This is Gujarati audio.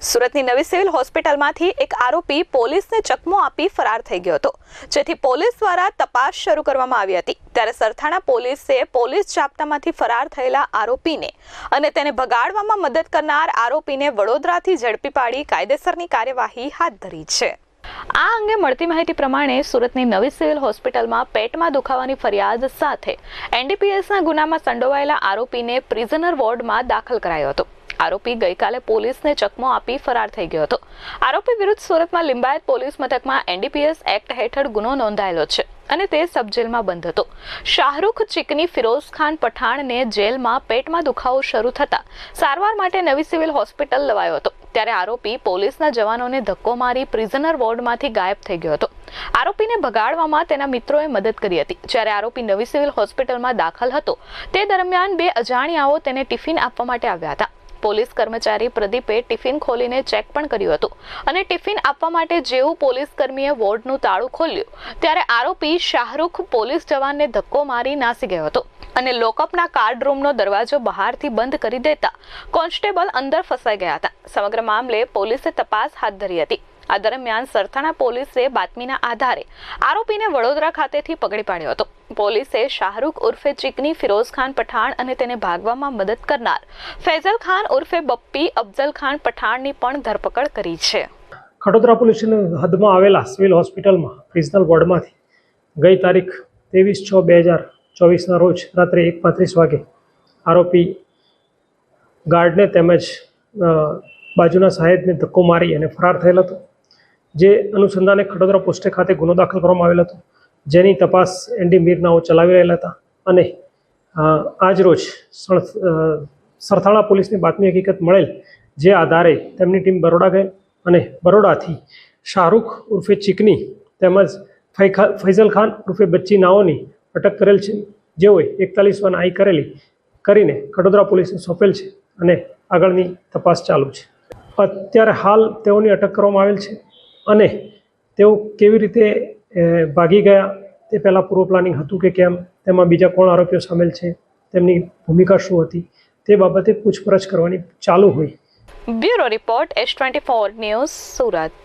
સુરતની નવી સિવિલ હોસ્પિટલમાંથી એક આરોપી પોલીસને ચકમો આપી ફરાર થઈ ગયો હતો. જેથી પોલીસ દ્વારા તપાસ શરૂ કરવામાં આવી હતી. ત્યારે સરથાણા પોલીસે પોલીસ જાપ્તામાંથી ફરાર થયેલા આરોપીને અને તેને ભગાડવામાં મદદ કરનાર આરોપીને વડોદરાથી ઝડપી પાડી કાયદેસરની કાર્યવાહી હાથ ધરી છે. આ અંગે મળતી માહિતી પ્રમાણે સુરતની નવી સિવિલ હોસ્પિટલમાં પેટમાં દુખાવાની ફરિયાદ સાથે એનડીપીએસના ગુનામાં સંડોવાયેલા આરોપીને પ્રિઝનર વોર્ડમાં દાખલ કરાયો હતો. આરોપી ગઈકાલે પોલીસને ચકમો આપી ફરાર થઈ ગયો હતો. આરોપી વિરુદ્ધ સુરતમાં લિંબાયત પોલીસ મથકમાં એનડીપીએસ એક્ટ હેઠળ ગુનો નોંધાયેલો છે અને તે સબજેલમાં બંધ હતો. શાહરૂખ ચિકની ફિરોઝ ખાન પઠાણને જેલમાં પેટમાં દુખાવો શરૂ થતા સારવાર માટે નવી સિવિલ હોસ્પિટલ લવાયો હતો. ત્યારે આરોપી પોલીસના જવાનોને ધક્કો મારી પ્રિઝનર વોર્ડમાંથી ગાયબ થઈ ગયો હતો. આરોપીને ભગાડવામાં તેના મિત્રોએ મદદ કરી હતી. જ્યારે આરોપી નવી સિવિલ હોસ્પિટલમાં દાખલ હતો, તે દરમિયાન બે અજાણ્યાઓ તેને ટિફિન આપવા માટે આવ્યા હતા. પોલીસ કર્મચારી પ્રદીપે ટિફિન ખોલીને ચેક પણ કર્યું હતું. અને ટિફિન આપવા માટે જેવું પોલીસ કર્મીએ વોર્ડનું તાળું ખોલ્યું, ત્યારે આરોપી શાહરૂખ પોલીસ જવાનને ધક્કો મારી નાસી ગયો હતો અને લોકઅપના કાર્ડ રૂમનો દરવાજો બહારથી બંધ કરી દેતા કોન્સ્ટેબલ અંદર ફસાઈ ગયા હતા. સમગ્ર મામલે પોલીસે તપાસ હાથ ધરી હતી. આ દરમિયાન સરથાણા પોલીસે બાતમીના આધારે આરોપીને વડોદરા ખાતેથી પકડી પાડ્યો હતો. પોલીસે શાહરૂખ ઉર્ફે ચિકની, ફિરોઝ ખાન પઠાણ અને તેને ભાગવામાં મદદ કરનાર ફૈઝલ ખાન ઉર્ફે બપ્પી, અફઝલ ખાન પઠાણની પણ ધરપકડ કરી છે. ખડોદરા પોલીસની હદમાં આવેલા સિવિલ હોસ્પિટલમાં રિજનલ વોર્ડમાંથી ગઈ તારીખ ત્રેવીસ છ બે હજાર ચોવીસના રોજ રાત્રે એક પાંત્રીસ વાગે આરોપી ગાર્ડને તેમજ બાજુના સાહેબને ધક્કો મારી અને ફરાર થયેલ હતો. જે અનુસંધાને ખડોદરા પોસ્ટે ખાતે ગુનો દાખલ કરવામાં આવેલ હતો. જેની તપાસ એનડી મીરનાઓ ચલાવી રહેલા હતા. અને આજરોજ સરથાણા પોલીસની બાતમી હકીકત મળેલ જે આધારે તેમની ટીમ બરોડા ગઈ અને બરોડાથી શાહરૂખ ઉર્ફે ચિકની તેમજ ફૈઝલ ખાન ઉર્ફે બચ્ચી નાઓની અટક કરેલ છે. જેઓએ એકતાલીસ વન આઈ કરેલી કરીને ખડોદરા પોલીસને સોંપેલ છે અને આગળની તપાસ ચાલુ છે. અત્યારે હાલ તેઓની અટક કરવામાં આવેલ છે. અને તેઓ કેવી રીતે ભાગી ગયા તે પહેલાં પૂર્વ પ્લાનિંગ હતું કે કેમ, તેમાં બીજા કોણ આરોપીઓ સામેલ છે, તેમની ભૂમિકા શું હતી, તે બાબતે પૂછપરછ કરવાની ચાલુ હોય. Bureau report S twenty four news Surat.